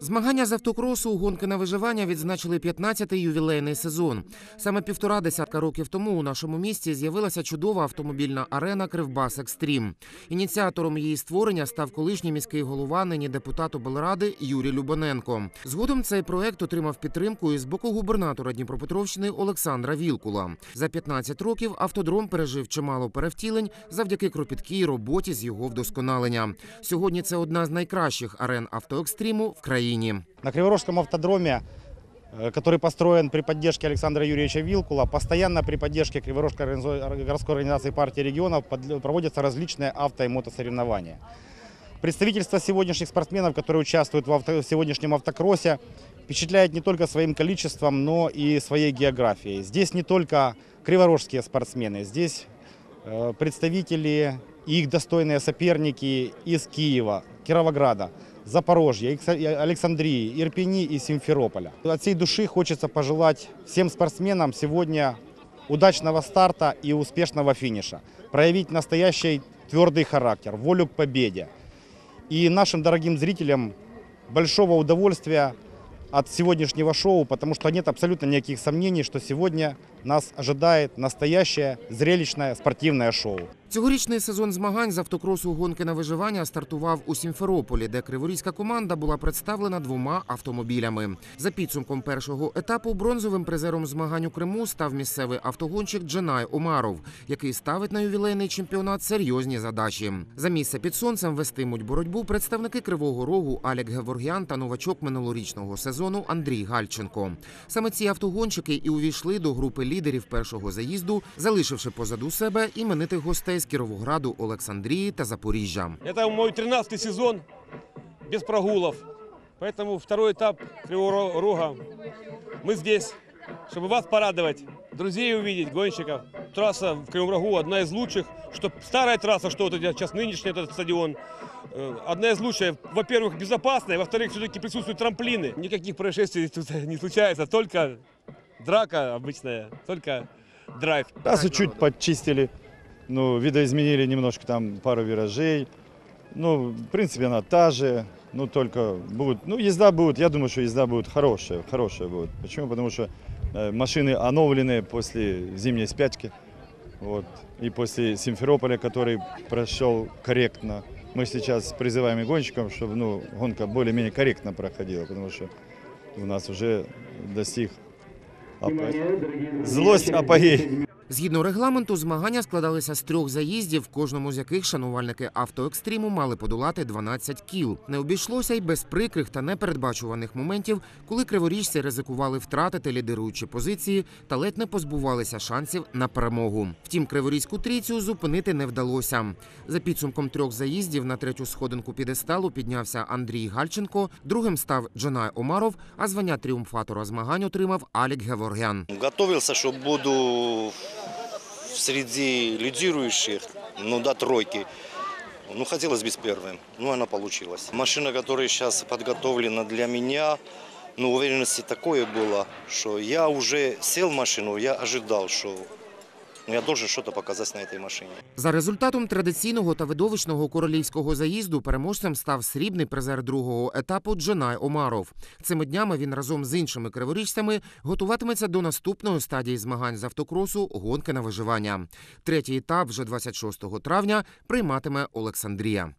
Змагання з автокросу у гонки на виживання відзначили 15-й ювілейний сезон. Саме півтора десятка років тому у нашому місті з'явилася чудова автомобільна арена Кривбас Екстрім. Ініціатором її створення став колишній міський голова, нині депутат облради Юрій Любоненко. Згодом цей проект отримав підтримку і з боку губернатора Дніпропетровщини Олександра Вілкула. За 15 років автодром пережив чимало перевтілень завдяки кропіткій роботі з його вдосконалення. Сьогодні це одна з найкращих арен автоекстриму в країні. На Криворожском автодроме, э, который построен при поддержке Александра Юрьевича Вилкула, постоянно при поддержке Криворожской городской организации партии регионов проводятся различные авто и мотосоревнования. Представительство сегодняшних спортсменов, которые участвуют в, авто- в сегодняшнем автокроссе, впечатляет не только своим количеством, но и своей географией. Здесь не только криворожские спортсмены, здесь э, представители и их достойные соперники из Киева, Кировограда, Запорожья, и Александрии, Ирпени и Симферополя. От всей души хочется пожелать всем спортсменам сегодня удачного старта и успешного финиша. Проявить настоящий твердый характер, волю к победе. И нашим дорогим зрителям большого удовольствия от сегодняшнего шоу, потому что нет абсолютно никаких сомнений, что сегодня нас ожидает настоящее зрелищное спортивное шоу. Цьогорічний сезон змагань з автокросу гонки на виживання стартував у Сімферополі, де криворізька команда була представлена двома автомобілями. За підсумком першого етапу бронзовим призером змагань у Криму став місцевий автогонщик Дженай Омаров, який ставить на ювілейний чемпіонат серйозні задачі. За місце під сонцем вестимуть боротьбу представники Кривого Рогу Алек Геворгян та новачок минулорічного сезону Андрій Гальченко. Саме ці автогонщики і увійшли до групи лідерів першого заїзду, залишивши позаду себе іменитих гостей з Кіровограду, Олександрії та Запоріжжя. Это мой 13 сезон без прогулов. Поэтому второй этап Кривого Рога. Мы здесь, чтобы вас порадовать, друзей увидеть, гонщиков. Трасса в Кривом Рогу одна из лучших. Что старая трасса, что вот это сейчас нынешний этот стадион. э, Одна из лучших. Во-первых, безопасная. Во-вторых, все-таки присутствуют трамплины. Никаких происшествий тут не случается. Только драка обычная. Только драйв. Трассу чуть подчистили, ну, видоизменили немножко там пару виражей. Ну, в принципе, она та же, ну, только будет, ну, езда будет, я думаю, что езда будет хорошая, хорошая будет. Почему? Потому что э, машины оновлены после зимней спячки, вот, и после Симферополя, который прошел корректно. Мы сейчас призываем и гонщиков, чтобы, ну, гонка более-менее корректно проходила, потому что у нас уже достиг злость апогей. Згідно регламенту, змагання складалися з трьох заїздів, в кожному з яких шанувальники автоекстриму мали подолати 12 кіл. Не обійшлося й без прикрих та непередбачуваних моментів, коли криворіжці ризикували втратити лідируючі позиції та ледь не позбувалися шансів на перемогу. Втім, криворізьку трійцю зупинити не вдалося. За підсумком трьох заїздів на третю сходинку підесталу піднявся Андрій Гальченко, другим став Джонай Омаров, а звання тріумфатора змагань отримав Алік Геворгян. Готовился, что буду среди лидирующих, ну, до тройки. Ну, хотелось быть первым, ну, она получилась. Машина, которая сейчас подготовлена для меня, ну, уверенности такое было, что я уже сел в машину, я ожидал, что ну, я должен что-то показать на этой машине. За результатом традиційного та видовищного королівського заїзду переможцем став срібний призер другого етапу Джонай Омаров. Цими днями він разом з іншими криворіжцями готуватиметься до наступної стадії змагань з автокросу гонки на виживання. Третій етап вже 26 травня прийматиме Олександрія.